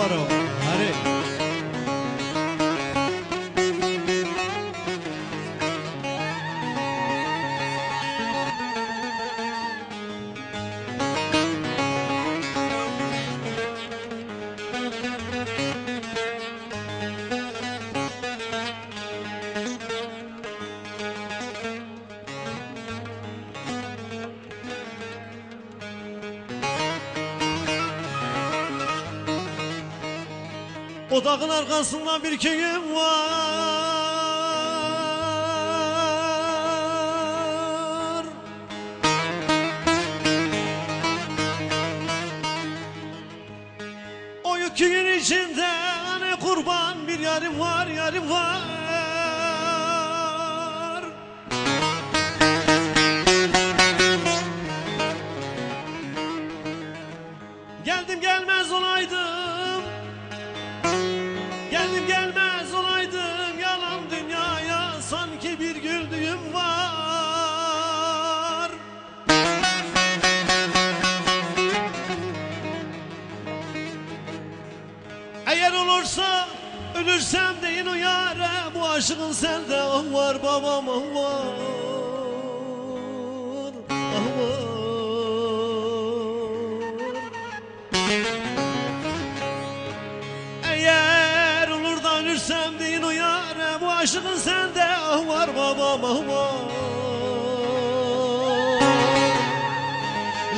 Navarro. Hadi. O dağın arkasında bir köyüm var. O yükün içinde ne kurban bir yarim var, yarim var. Geldim gelmez olursa ölürsem deyin o yare bu aşkın sende ah var babam ah var ah var. Eğer olur ölürsem deyin o yare Bu aşkın sende ah var babam ah var.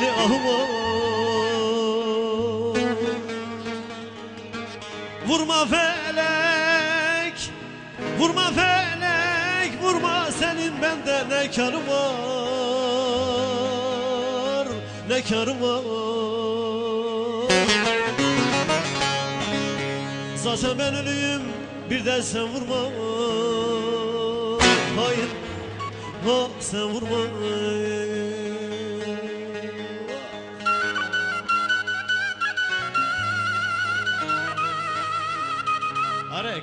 Ne ah var Vurma felek Vurma felek Vurma senin bende ne karı var Ne karı var. Zaten ben ölüyüm bir de sen vurma. Hayır ha sen vurma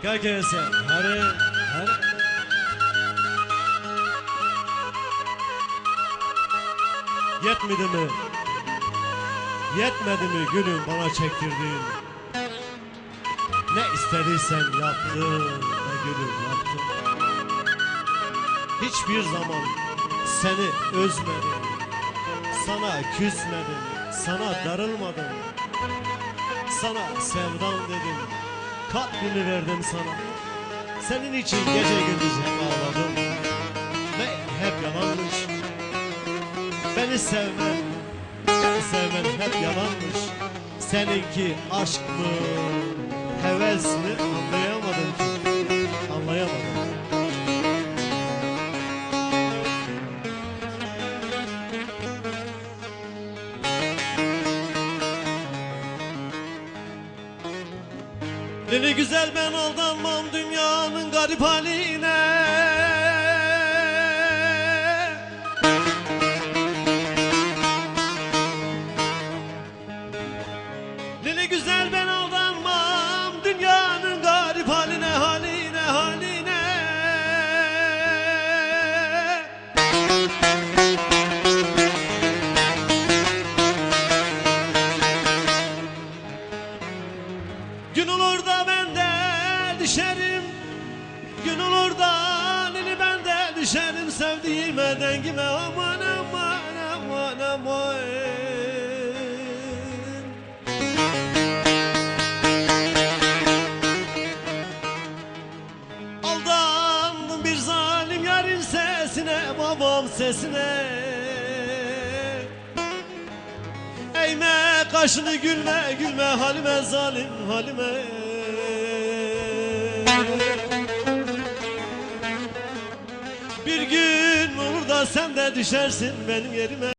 Kake sen hare hare Yetmedi mi? Yetmedi mi gülüm bana çektirdiğin? Ne istediysen yaptın ne gülüm yaptın. Hiçbir zaman seni özmedim Sana küsmedim Sana darılmadım. Sana sevdam dedim Kalbimi verdim sana. Senin için gece gündüz hep ağladım. Ve hep yalanmış. Beni sevmen Beni sevmen hep yalanmış. Seninki aşk mı Heves mi Deli güzel ben aldanmam dünyanın garip haline düşerim Sevdiğime dengime aman aman aman aman. Aldandım bir zalim yarın sesine babam sesine. Eğme kaşını gülme gülme halime zalim halime Bir gün olur da sen de düşersin benim yerime